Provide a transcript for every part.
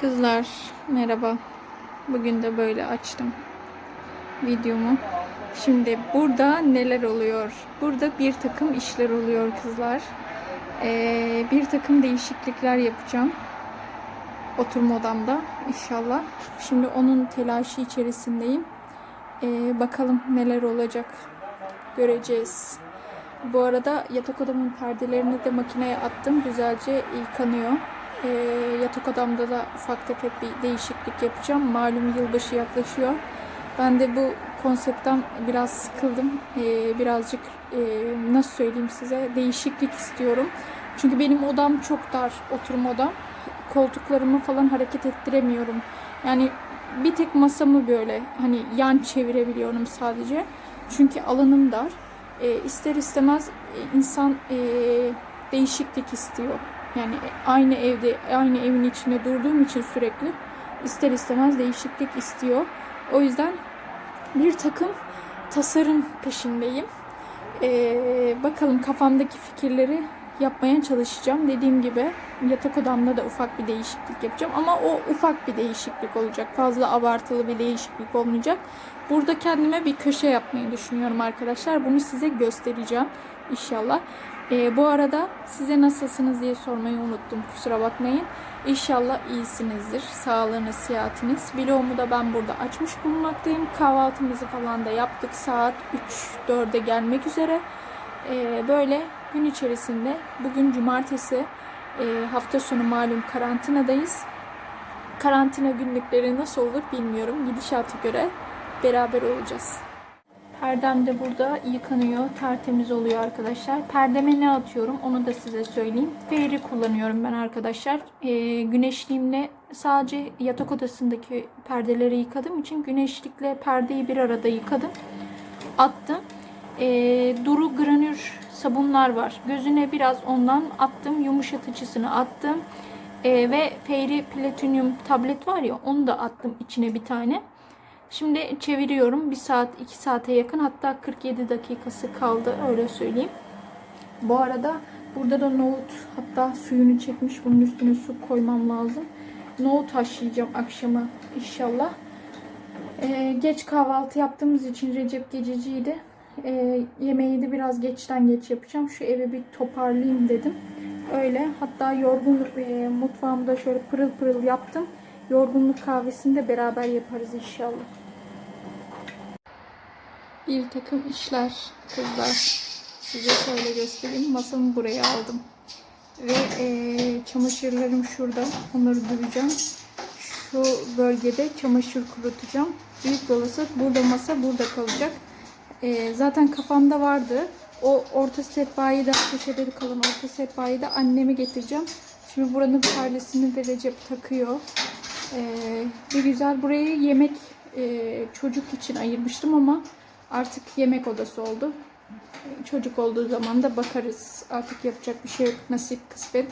Kızlar merhaba. Bugün de böyle açtım videomu. Şimdi burada neler oluyor? Burada bir takım işler oluyor kızlar. Ee, bir takım değişiklikler yapacağım. Oturma odamda inşallah. Şimdi onun telaşı içerisindeyim. Ee, bakalım neler olacak. Göreceğiz. Bu arada yatak odamın perdelerini de makineye attım. Güzelce yıkanıyor. Ee, yatak odamda da ufak tefek bir değişiklik yapacağım. Malum yılbaşı yaklaşıyor. Ben de bu konseptten biraz sıkıldım. Ee, birazcık e, nasıl söyleyeyim size değişiklik istiyorum. Çünkü benim odam çok dar, oturma odam. Koltuklarımı falan hareket ettiremiyorum. Yani bir tek masamı böyle hani yan çevirebiliyorum sadece. Çünkü alanım dar. E, ister istemez e, insan e, değişiklik istiyor. Yani aynı evde, aynı evin içinde durduğum için sürekli ister istemez değişiklik istiyor. O yüzden bir takım tasarım peşindeyim. Ee, bakalım kafamdaki fikirleri yapmaya çalışacağım. Dediğim gibi yatak odamda da ufak bir değişiklik yapacağım. Ama o ufak bir değişiklik olacak. Fazla abartılı bir değişiklik olmayacak. Burada kendime bir köşe yapmayı düşünüyorum arkadaşlar. Bunu size göstereceğim inşallah. Ee, bu arada size nasılsınız diye sormayı unuttum. Kusura bakmayın. İnşallah iyisinizdir. Sağlığınız, sıhhatiniz. Vlogumu da ben burada açmış bulunmaktayım. Kahvaltımızı falan da yaptık. Saat 3-4'e gelmek üzere. Ee, böyle gün içerisinde bugün cumartesi e, hafta sonu malum karantinadayız. Karantina günlükleri nasıl olur bilmiyorum. Gidişata göre beraber olacağız. Perdem de burada yıkanıyor, tertemiz oluyor arkadaşlar. Perdeme ne atıyorum onu da size söyleyeyim. Fairy kullanıyorum ben arkadaşlar. Ee, güneşliğimle sadece yatak odasındaki perdeleri yıkadığım için güneşlikle perdeyi bir arada yıkadım. Attım. Ee, duru granür sabunlar var. Gözüne biraz ondan attım. Yumuşatıcısını attım. Ee, ve Fairy Platinum tablet var ya onu da attım içine bir tane. Şimdi çeviriyorum. 1 saat 2 saate yakın hatta 47 dakikası kaldı öyle söyleyeyim. Bu arada burada da nohut hatta suyunu çekmiş. Bunun üstüne su koymam lazım. Nohut haşlayacağım akşama inşallah. Ee, geç kahvaltı yaptığımız için Recep gececiydi. Ee, yemeği de biraz geçten geç yapacağım. Şu evi bir toparlayayım dedim. Öyle. Hatta yorgunluk e, mutfağımda şöyle pırıl pırıl yaptım. Yorgunluk kahvesini de beraber yaparız inşallah. Bir takım işler kızlar. Size şöyle göstereyim. Masamı buraya aldım. Ve e, çamaşırlarım şurada. Onları duracağım. Şu bölgede çamaşır kurutacağım. Büyük olasılık burada masa burada kalacak. E, zaten kafamda vardı. O orta sehpayı da köşeleri kalan orta sehpayı da anneme getireceğim. Şimdi buranın perdesini de Recep takıyor. Ee, bir güzel burayı yemek e, çocuk için ayırmıştım ama artık yemek odası oldu. Çocuk olduğu zaman da bakarız. Artık yapacak bir şey yok. Nasip kısmet.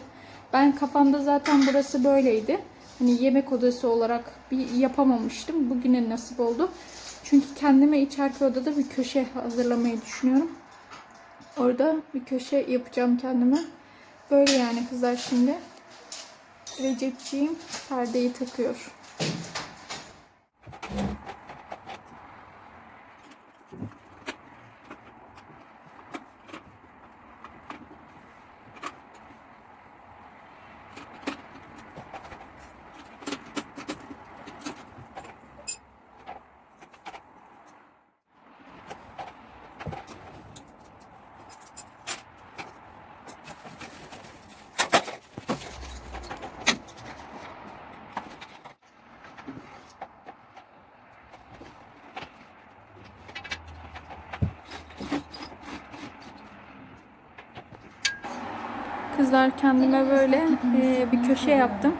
Ben kafamda zaten burası böyleydi. Hani yemek odası olarak bir yapamamıştım. Bugüne nasip oldu. Çünkü kendime içeriki odada bir köşe hazırlamayı düşünüyorum. Orada bir köşe yapacağım kendime. Böyle yani kızlar şimdi. Recepciğim perdeyi takıyor. Kızlar kendime böyle e, bir köşe yaptım.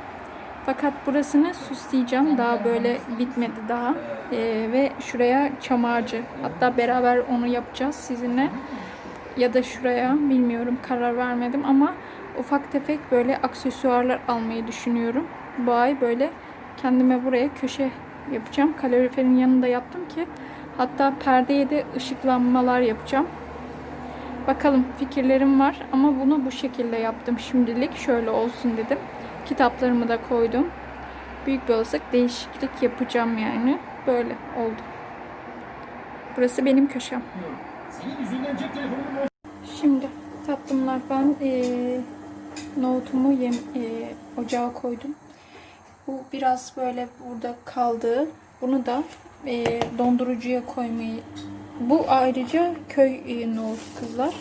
Fakat burasını süsleyeceğim. Daha böyle bitmedi daha. E, ve şuraya çam ağacı. Hatta beraber onu yapacağız sizinle. Ya da şuraya bilmiyorum karar vermedim ama ufak tefek böyle aksesuarlar almayı düşünüyorum. Bu ay böyle kendime buraya köşe yapacağım. Kaloriferin yanında yaptım ki hatta perdeye de ışıklanmalar yapacağım. Bakalım fikirlerim var ama bunu bu şekilde yaptım şimdilik. Şöyle olsun dedim. Kitaplarımı da koydum. büyük bir olasılık değişiklik yapacağım yani. Böyle oldu. Burası benim köşem. Şimdi tatlımlar ben eee nohutumu yem, eee, ocağa koydum. Bu biraz böyle burada kaldı. Bunu da eee, dondurucuya koymayı bu ayrıca köy eee, nohut kızlar.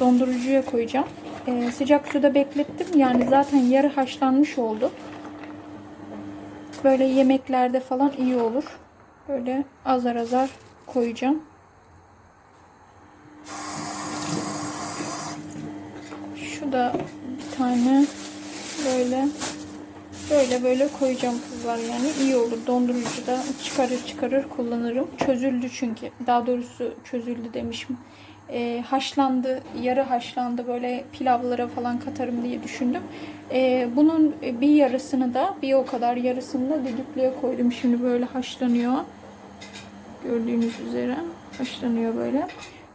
Dondurucuya koyacağım. Eee, sıcak suda beklettim. Yani zaten yarı haşlanmış oldu. Böyle yemeklerde falan iyi olur. Böyle azar azar koyacağım. Şu da bir tane böyle böyle böyle koyacağım kızlar yani. İyi olur. Dondurucuda çıkarır çıkarır kullanırım. Çözüldü çünkü. Daha doğrusu çözüldü demişim. Ee, haşlandı yarı haşlandı. Böyle pilavlara falan katarım diye düşündüm. Ee, bunun bir yarısını da bir o kadar yarısını da düdüklüye koydum. Şimdi böyle haşlanıyor. Gördüğünüz üzere haşlanıyor böyle.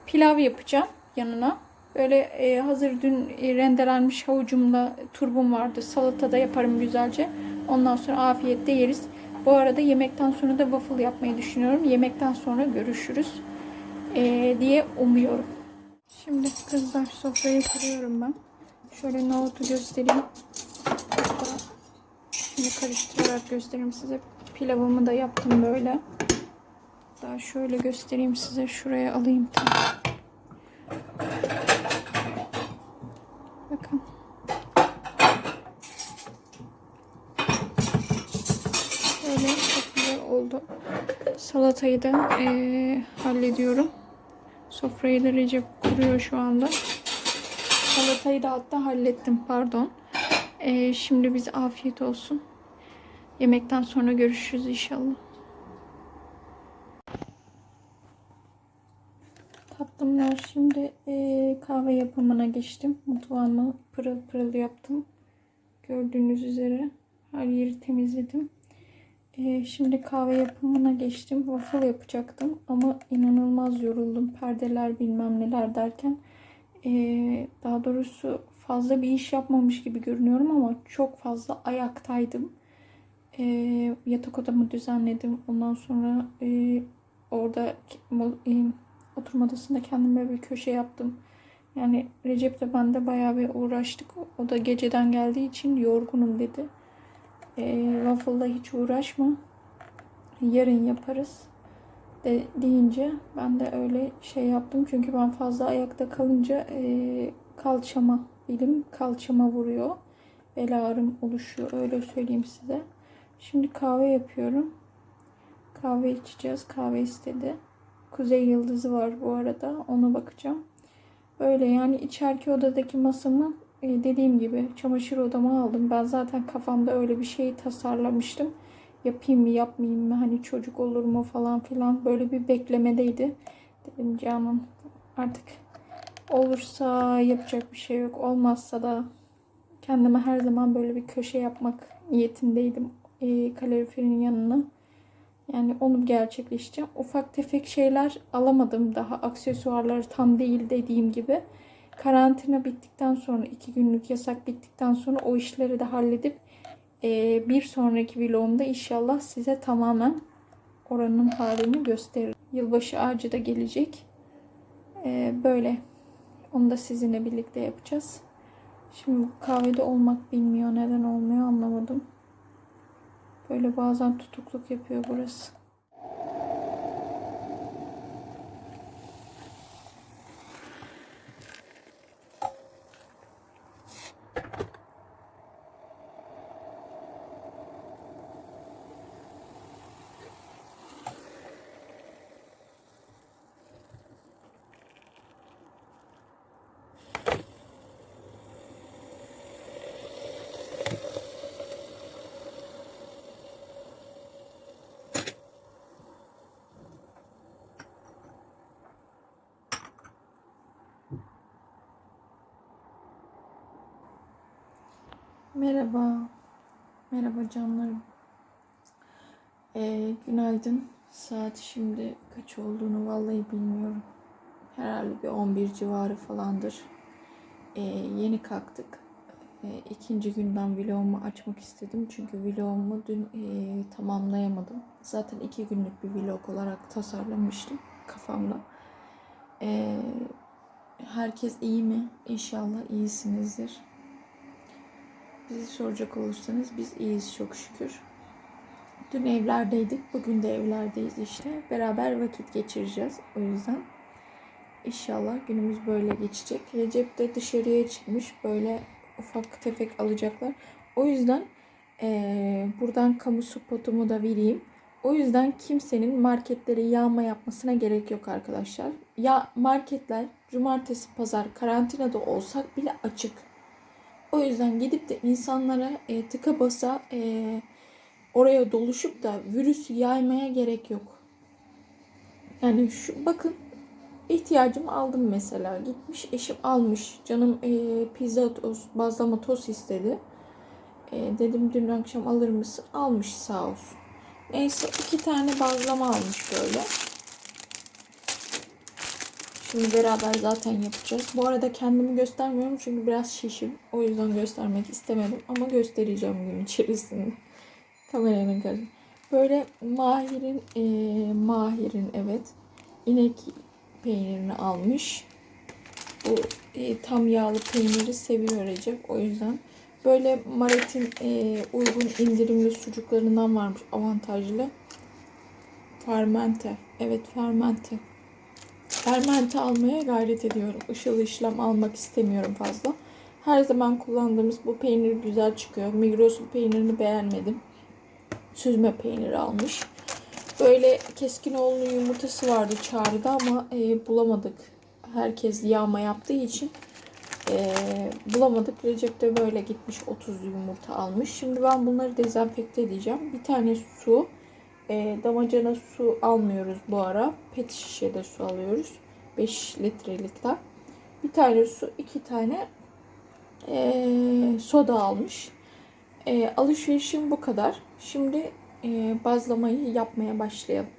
Pilav yapacağım yanına Böyle e, hazır dün e, rendelenmiş havucumla turbum vardı. Salatada yaparım güzelce. Ondan sonra afiyetle yeriz. Bu arada yemekten sonra da waffle yapmayı düşünüyorum. Yemekten sonra görüşürüz e, diye umuyorum. Şimdi kızlar sofrayı kuruyorum ben. Şöyle nohutu göstereyim. Şimdi karıştırarak göstereyim size. Pilavımı da yaptım böyle. Daha şöyle göstereyim size. Şuraya alayım. Tam. Bakın. Böyle çok güzel oldu. Salatayı da eee, hallediyorum. Sofrayı da Recep kuruyor şu anda. Salatayı da hatta hallettim pardon. Eee, şimdi bize afiyet olsun. Yemekten sonra görüşürüz inşallah. Tatlımlar şimdi eee, kahve yapımına geçtim. Mutfağımı pırıl pırıl yaptım. Gördüğünüz üzere her yeri temizledim. Eee, şimdi kahve yapımına geçtim. Waffle yapacaktım ama inanılmaz yoruldum. Perdeler bilmem neler derken. Eee, daha doğrusu fazla bir iş yapmamış gibi görünüyorum ama çok fazla ayaktaydım. Eee, yatak odamı düzenledim. Ondan sonra eee, orada eee, oturma odasında kendime bir köşe yaptım. Yani Recep de ben de bayağı bir uğraştık. O da geceden geldiği için yorgunum dedi. E, waffle'la hiç uğraşma. Yarın yaparız de, deyince ben de öyle şey yaptım. Çünkü ben fazla ayakta kalınca e, kalçama, belim kalçama vuruyor. Bel ağrım oluşuyor. Öyle söyleyeyim size. Şimdi kahve yapıyorum. Kahve içeceğiz. Kahve istedi. Kuzey yıldızı var bu arada. Ona bakacağım. Böyle yani içeriki odadaki masamı e, dediğim gibi çamaşır odama aldım. Ben zaten kafamda öyle bir şey tasarlamıştım. Yapayım mı yapmayayım mı hani çocuk olur mu falan filan böyle bir beklemedeydi. Dedim canım artık olursa yapacak bir şey yok. Olmazsa da kendime her zaman böyle bir köşe yapmak niyetindeydim. E, kaloriferin yanına. Yani onu gerçekleştireceğim. Ufak tefek şeyler alamadım daha. Aksesuarlar tam değil dediğim gibi. Karantina bittikten sonra, iki günlük yasak bittikten sonra o işleri de halledip e, bir sonraki vlogumda inşallah size tamamen oranın halini gösteririm. Yılbaşı ağacı da gelecek. E, böyle. Onu da sizinle birlikte yapacağız. Şimdi kahvede olmak bilmiyor. Neden olmuyor anlamadım. Böyle bazen tutukluk yapıyor burası. Merhaba. Merhaba canlarım. Ee, günaydın. Saat şimdi kaç olduğunu vallahi bilmiyorum. Herhalde bir 11 civarı falandır. Ee, yeni kalktık. e, ikinci günden vlogumu açmak istedim. Çünkü vlogumu dün e, tamamlayamadım. Zaten iki günlük bir vlog olarak tasarlamıştım kafamda. E, herkes iyi mi? İnşallah iyisinizdir. Bizi soracak olursanız biz iyiyiz çok şükür. Dün evlerdeydik. Bugün de evlerdeyiz işte. Beraber vakit geçireceğiz. O yüzden inşallah günümüz böyle geçecek. Recep de dışarıya çıkmış. Böyle ufak tefek alacaklar. O yüzden eee, buradan kamu spotumu da vereyim. O yüzden kimsenin marketleri yağma yapmasına gerek yok arkadaşlar. Ya marketler cumartesi pazar karantinada olsak bile açık. O yüzden gidip de insanlara e, tıka basa e, oraya doluşup da virüsü yaymaya gerek yok. Yani şu bakın ihtiyacımı aldım mesela. Gitmiş eşim almış. Canım e, pizza tost, bazlama tost istedi. E, dedim dün akşam alır mısın? Almış sağ olsun. Neyse iki tane bazlama almış böyle. Şimdi beraber zaten yapacağız. Bu arada kendimi göstermiyorum çünkü biraz şişim. O yüzden göstermek istemedim ama göstereceğim gün içerisinde. Kameranın karşısında. Böyle Mahir'in, eee, Mahir'in evet inek peynirini almış. Bu e, tam yağlı peyniri seviyor Recep. O yüzden böyle Maret'in e, uygun indirimli sucuklarından varmış avantajlı. Fermente. Evet fermente. Fermente almaya gayret ediyorum. Işıl işlem almak istemiyorum fazla. Her zaman kullandığımız bu peynir güzel çıkıyor. Migros'un peynirini beğenmedim. Süzme peyniri almış. Böyle Keskinoğlu'nun yumurtası vardı çağrıda ama e, bulamadık. Herkes yağma yaptığı için e, bulamadık. Recep de böyle gitmiş 30 yumurta almış. Şimdi ben bunları dezenfekte edeceğim. Bir tane su, e, damacana su almıyoruz bu ara. Pet şişede su alıyoruz. 5 litrelikler. Bir tane su, iki tane e, soda almış. E, alışverişim bu kadar. Şimdi e, bazlamayı yapmaya başlayalım.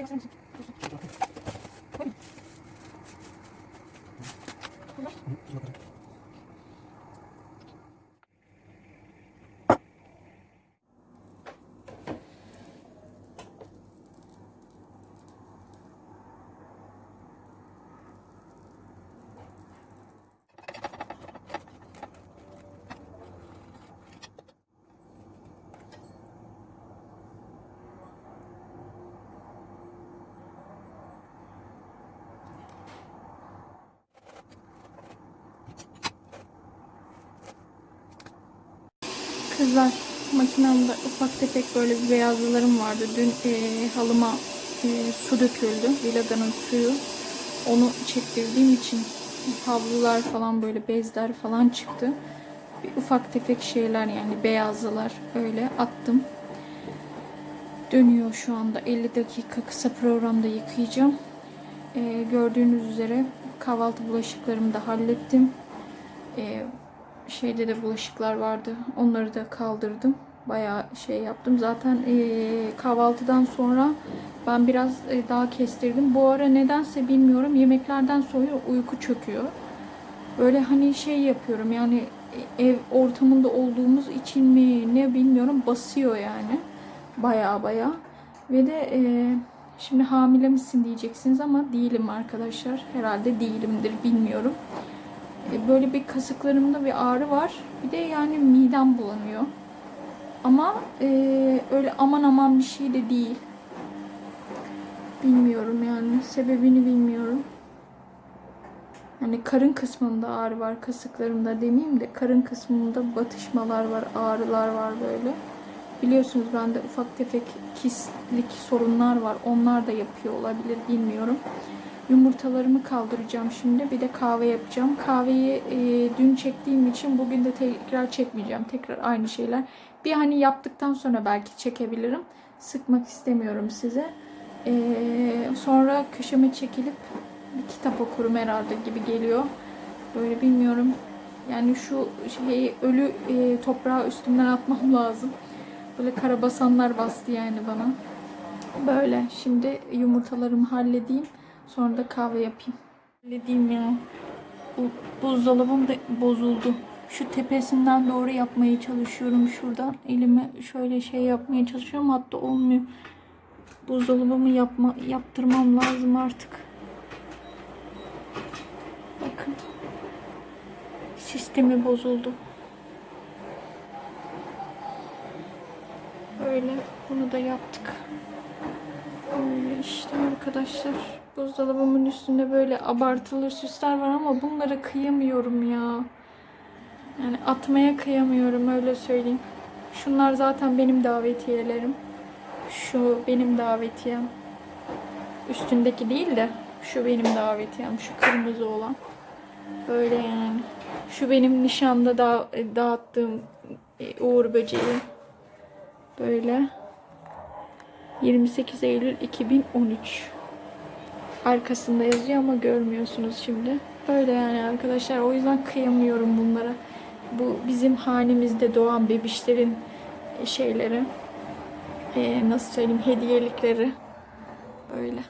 Gracias. Kızlar makinemde ufak tefek böyle bir beyazlılarım vardı. Dün e, halıma e, su döküldü. Vilaga'nın suyu. Onu çektirdiğim için havlular falan böyle bezler falan çıktı. Bir ufak tefek şeyler yani beyazlılar öyle attım. Dönüyor şu anda. 50 dakika kısa programda yıkayacağım. E, gördüğünüz üzere kahvaltı bulaşıklarımı da hallettim. E, şeyde de bulaşıklar vardı. Onları da kaldırdım. Bayağı şey yaptım. Zaten eee, kahvaltıdan sonra ben biraz e, daha kestirdim. Bu ara nedense bilmiyorum. Yemeklerden sonra uyku çöküyor. Böyle hani şey yapıyorum yani e, ev ortamında olduğumuz için mi ne bilmiyorum basıyor yani. Bayağı bayağı. Ve de e, şimdi hamile misin diyeceksiniz ama değilim arkadaşlar. Herhalde değilimdir bilmiyorum. E, böyle bir kasıklarımda bir ağrı var. Bir de yani midem bulanıyor. Ama e, öyle aman aman bir şey de değil. Bilmiyorum yani sebebini bilmiyorum. Hani karın kısmında ağrı var, kasıklarımda demeyeyim de karın kısmında batışmalar var, ağrılar var böyle. Biliyorsunuz bende ufak tefek kistlik sorunlar var. Onlar da yapıyor olabilir bilmiyorum. Yumurtalarımı kaldıracağım şimdi. Bir de kahve yapacağım. Kahveyi e, dün çektiğim için bugün de tekrar çekmeyeceğim. Tekrar aynı şeyler. Bir hani yaptıktan sonra belki çekebilirim. Sıkmak istemiyorum size. E, sonra köşeme çekilip bir kitap okurum herhalde gibi geliyor. Böyle bilmiyorum. Yani şu şeyi ölü e, toprağı üstümden atmam lazım. Böyle karabasanlar bastı yani bana. Böyle. Şimdi yumurtalarımı halledeyim. Sonra da kahve yapayım. Halledeyim ya. Bu buzdolabım da bozuldu. Şu tepesinden doğru yapmaya çalışıyorum şuradan. Elime şöyle şey yapmaya çalışıyorum. Hatta olmuyor. Buzdolabımı yapma, yaptırmam lazım artık. Bakın. Sistemi bozuldu. Öyle. Bunu da yaptık. Öyle işte arkadaşlar. Buzdolabımın üstünde böyle abartılı süsler var ama bunlara kıyamıyorum ya. Yani atmaya kıyamıyorum öyle söyleyeyim. Şunlar zaten benim davetiyelerim. Şu benim davetiyem. Üstündeki değil de şu benim davetiyem. Şu kırmızı olan. Böyle yani. Şu benim nişanda da dağıttığım e, uğur böceği. Böyle. 28 Eylül 2013. Arkasında yazıyor ama görmüyorsunuz şimdi. Böyle yani arkadaşlar. O yüzden kıyamıyorum bunlara. Bu bizim hanemizde doğan bebişlerin şeyleri. Ee, nasıl söyleyeyim hediyelikleri. Böyle.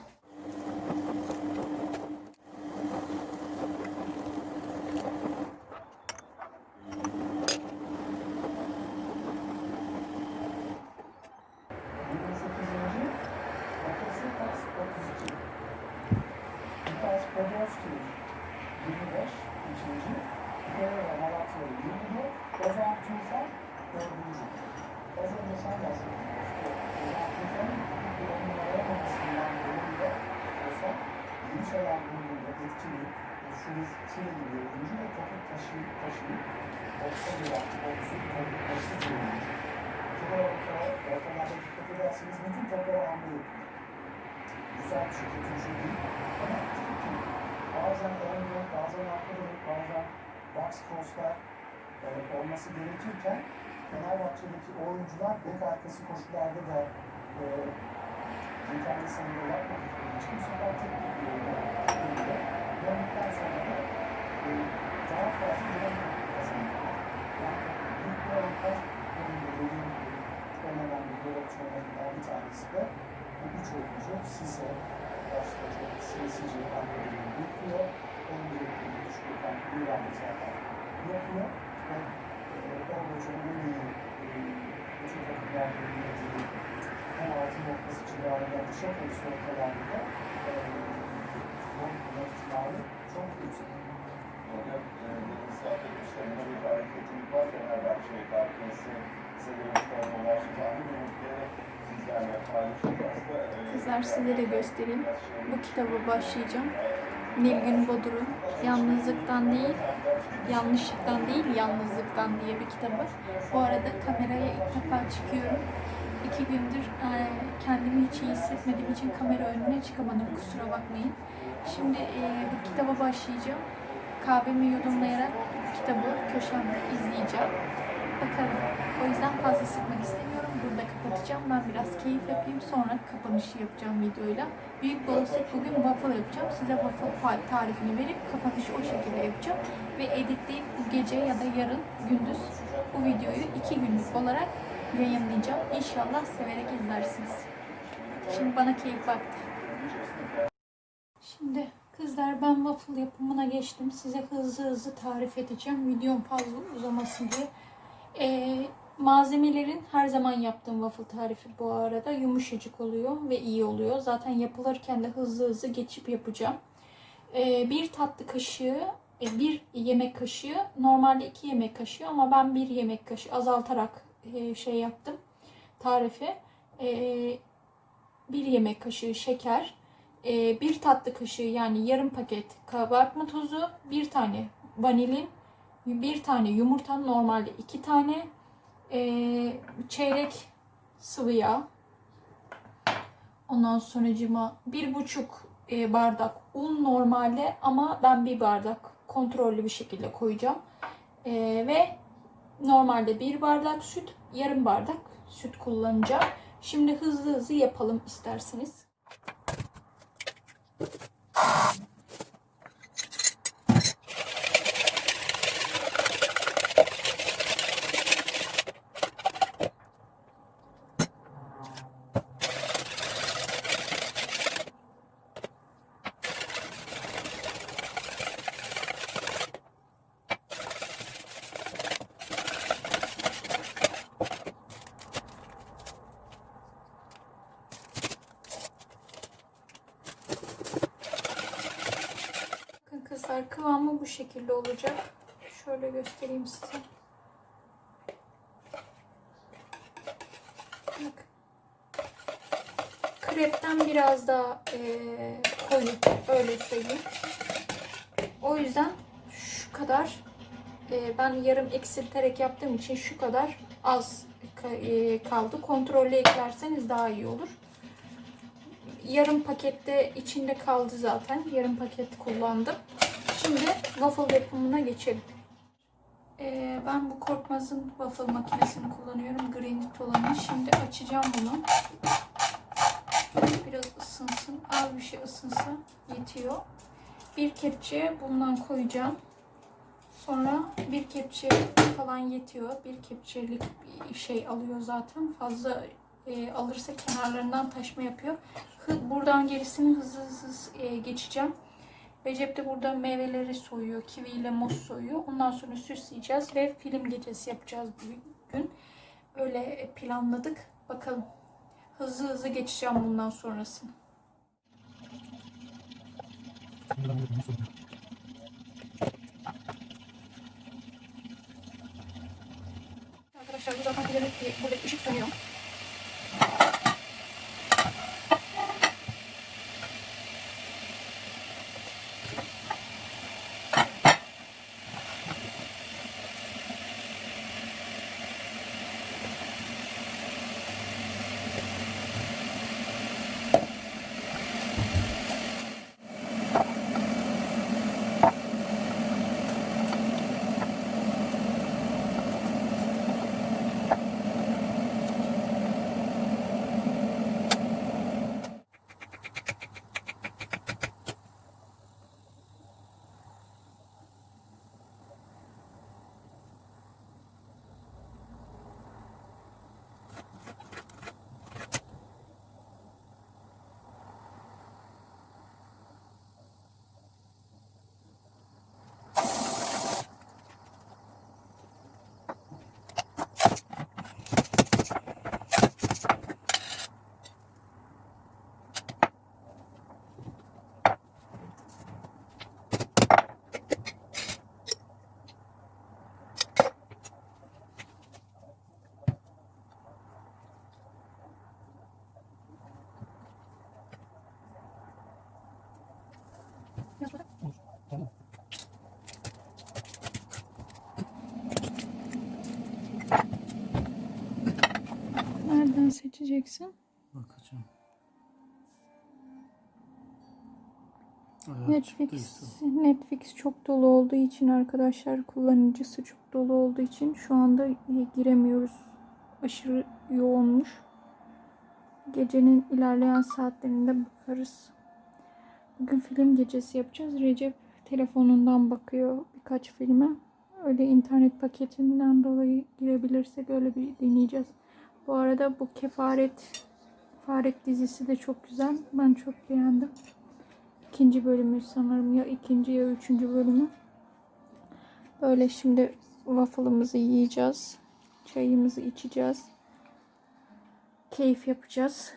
Hamle yapıyor. Güzel bir şey, kötü bir şey değil. Ama çünkü bazen yok, bazen yok, bazen box crosslar e, olması gerekirken Fenerbahçe'deki oyuncular bek arkası koşularda da e, yeterli sayıda yapmadıkları için bu sefer tek bir yolda. Döndükten sonra da e, daha fazla güven kazanıyorlar. Yani büyük bir avantaj de dediğim gibi oynanan bir opsiyonlarından bir tanesi de bu üç oyuncu size başta çok sinsice hamlelerini yapıyor. En büyük bir düşürken bir anda zaten yapıyor. Ve e, Oğuz'un en iyi bütün takımlarda yönettiği hem altı noktası civarında dışa pozisyon kararında e, bulma ihtimali çok yüksek. Hocam, dediğiniz saatte işlerinde bir hareketlilik var. Fenerbahçe'ye kalkması, Sezer'in ulaşacağını umutları sizlerle paylaşacağız. da, e, Kızlar size de göstereyim. Bu kitaba başlayacağım. Nilgün Bodur'un Yalnızlıktan değil, Yanlışlıktan değil, Yalnızlıktan diye bir kitabı. Bu arada kameraya ilk defa çıkıyorum. İki gündür e, kendimi hiç iyi hissetmediğim için kamera önüne çıkamadım. Kusura bakmayın. Şimdi e, bu kitaba başlayacağım. Kahvemi yudumlayarak kitabı köşemde izleyeceğim. Bakalım. O yüzden fazla sıkmak istemiyorum. Kapatacağım. Ben biraz keyif yapayım. Sonra kapanışı yapacağım videoyla. Büyük bir olasılık bugün waffle yapacağım. Size waffle tarifini verip kapanışı o şekilde yapacağım. Ve editleyip bu gece ya da yarın gündüz bu videoyu iki günlük olarak yayınlayacağım. İnşallah severek izlersiniz. Şimdi bana keyif vakti. Şimdi kızlar ben waffle yapımına geçtim. Size hızlı hızlı tarif edeceğim. Videom fazla uzamasın diye. Ee, malzemelerin her zaman yaptığım waffle tarifi bu arada yumuşacık oluyor ve iyi oluyor. Zaten yapılırken de hızlı hızlı geçip yapacağım. Ee, bir tatlı kaşığı, e, bir yemek kaşığı, normalde iki yemek kaşığı ama ben bir yemek kaşığı azaltarak e, şey yaptım tarifi. Ee, bir yemek kaşığı şeker, e, bir tatlı kaşığı yani yarım paket kabartma tozu, bir tane vanilin, bir tane yumurta normalde iki tane e, çeyrek sıvı yağ. Ondan sonracıma bir buçuk e, bardak un normalde ama ben bir bardak kontrollü bir şekilde koyacağım. E, ve normalde bir bardak süt yarım bardak süt kullanacağım. Şimdi hızlı hızlı yapalım isterseniz Kızlar kıvamı bu şekilde olacak. Şöyle göstereyim size. Bakın. Krepten biraz daha eee koyu öyle söyleyeyim. O yüzden şu kadar eee, ben yarım eksilterek yaptığım için şu kadar az eee, kaldı. Kontrollü eklerseniz daha iyi olur yarım pakette içinde kaldı zaten. Yarım paket kullandım. Şimdi waffle yapımına geçelim. Ee, ben bu Korkmaz'ın waffle makinesini kullanıyorum. Granit olanı. Şimdi açacağım bunu. Biraz ısınsın. Az bir şey ısınsa yetiyor. Bir kepçe bundan koyacağım. Sonra bir kepçe falan yetiyor. Bir kepçelik şey alıyor zaten. Fazla e, alırsa kenarlarından taşma yapıyor. Hı- Buradan gerisini hızlı hızlı e, geçeceğim. Recep de burada meyveleri soyuyor. Kivi ile muz soyuyor. Ondan sonra süsleyeceğiz ve film gecesi yapacağız bugün. Öyle planladık. Bakalım. Hızlı hızlı geçeceğim bundan sonrasını. Arkadaşlar bu zaten bilerek burada ışık sönüyor. Seçeceksin? Bakacağım. Evet, Netflix. Netflix çok dolu olduğu için arkadaşlar kullanıcısı çok dolu olduğu için şu anda giremiyoruz. Aşırı yoğunmuş. Gecenin ilerleyen saatlerinde bakarız. Bugün film gecesi yapacağız. Recep telefonundan bakıyor birkaç filme. Öyle internet paketinden dolayı girebilirsek öyle bir deneyeceğiz. Bu arada bu Kefaret Faret dizisi de çok güzel. Ben çok beğendim. İkinci bölümü sanırım ya ikinci ya üçüncü bölümü. Böyle şimdi waffle'ımızı yiyeceğiz. Çayımızı içeceğiz. Keyif yapacağız.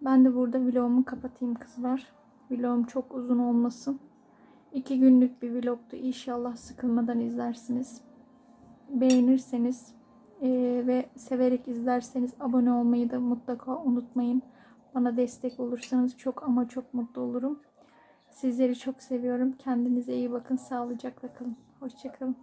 Ben de burada vlogumu kapatayım kızlar. Vlogum çok uzun olmasın. İki günlük bir vlogtu. İnşallah sıkılmadan izlersiniz. Beğenirseniz eee, ve severek izlerseniz abone olmayı da mutlaka unutmayın. Bana destek olursanız çok ama çok mutlu olurum. Sizleri çok seviyorum. Kendinize iyi bakın. Sağlıcakla kalın. Hoşçakalın.